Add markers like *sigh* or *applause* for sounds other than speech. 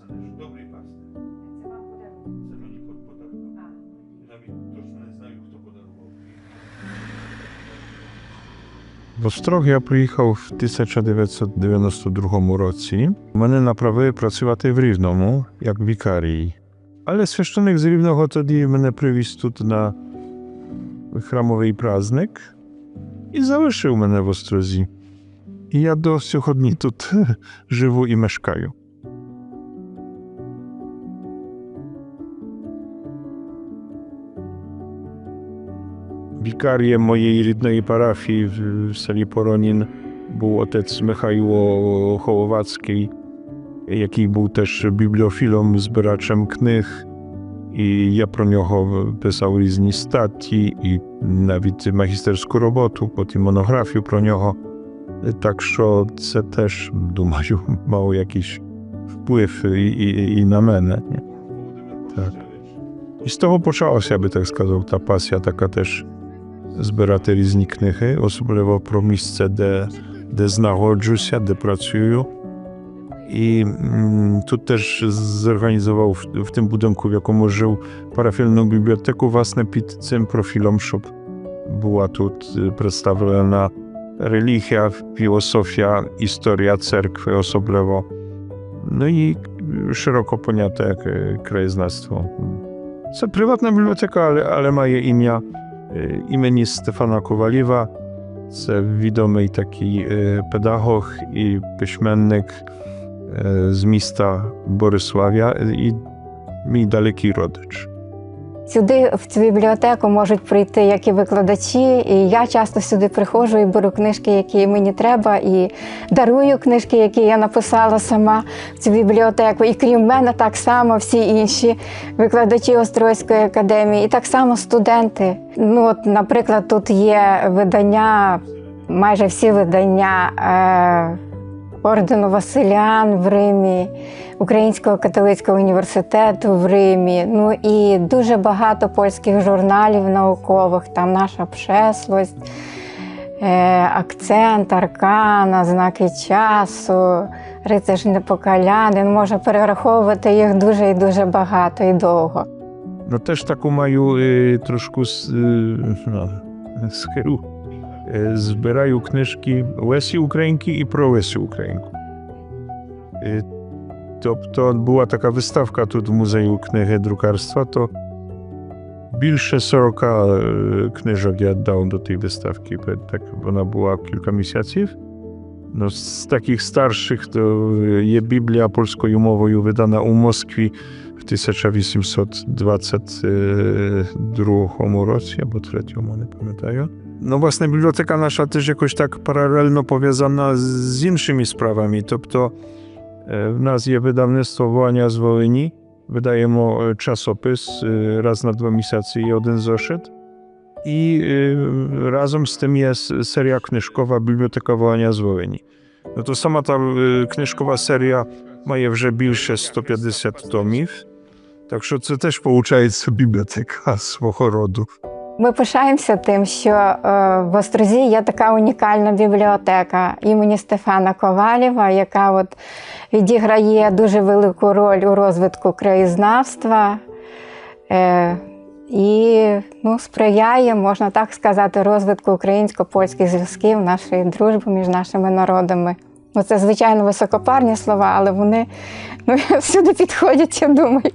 написано, що добрий пастир. Це вам подарунок. Це мені подарунок. Навіть точно не знаю, хто подарував. В Острог я приїхав в 1992 році. Мене направили працювати в Рівному як вікарій. Але священик з Рівного тоді мене привіз тут на храмовий праздник і залишив мене в Острозі. І я до сьогодні тут *laughs* живу і мешкаю. Wikarię mojej rydnej parafii w Sali Poronin był otec Michajło Hołowacki, jaki był też bibliofilą, zbieraczem knych i ja pro niego pisał różne stati i nawet magisterską robotu, potem monografię pro niego. Tak, że też, dumaju, *laughs* mało jakiś wpływ i, i, i na mnie. Tak. I z tego poczęła się, aby tak skazał, ta pasja taka też збирати різні книги, особливо про місце, де, де знаходжуся, де працюю. І м, тут теж зорганізував в, в тим будинку, в якому жив парафіальну бібліотеку, власне, під цим профілем, щоб була тут е, представлена релігія, філософія, історія церкви особливо. Ну і szeroko pojęte jak e, krajoznawstwo. Це приватна бібліотека, але, але має ім'я е, Y, imieni Stefana Kowaliwa, widomej taki y, pedagog i pieśmennik y, z miasta Borysławia i mi daleki rodycz. Сюди, в цю бібліотеку, можуть прийти як і викладачі, і я часто сюди приходжу і беру книжки, які мені треба, і дарую книжки, які я написала сама в цю бібліотеку. І крім мене, так само всі інші викладачі Острозької академії, і так само студенти. Ну, от, наприклад, тут є видання, майже всі видання. Е- Ордену Василян в Римі, Українського католицького університету в Римі. Ну і дуже багато польських журналів наукових, там наша пшеслость, е, акцент, аркана, знаки часу, рицар непокалянин. Можна перераховувати їх дуже і дуже багато і довго. No też taką mają y, troszkę Zbierają knyżki Łesi Ukrainki i pro Łesi Ukrainku. Y, to, to była taka wystawka tu w Muzeum Knyги Drukarstwa, to більше 40 е, книжок я дав до тієї виставки. бо Так вона була кілька місяців. No, z takich starszych to є Біблія польською мовою видана у Москві в 1822 році або третьому, не пам'ятаю. No власне, бібліотека наша теж якось так паралельно пов'язана з іншими справами. Тобто е, в нас є видавництво Wołania з Волині, видаємо е, часопис е, раз на два місяці є один зошит. І е, разом з тим є с- серія книжкова Бібліотека Wołania з Волині. No to sama ta e, книжкова серія має вже більше 150 томів. Так що це теж виходить бібліотека свого роду. Ми пишаємося тим, що е, в Острозі є така унікальна бібліотека імені Стефана Ковалєва, яка от відіграє дуже велику роль у розвитку краєзнавства е, і ну, сприяє, можна так сказати, розвитку українсько-польських зв'язків, нашої дружби між нашими народами. Ну, це, звичайно, високопарні слова, але вони ну, *laughs* всюди підходять, я думаю.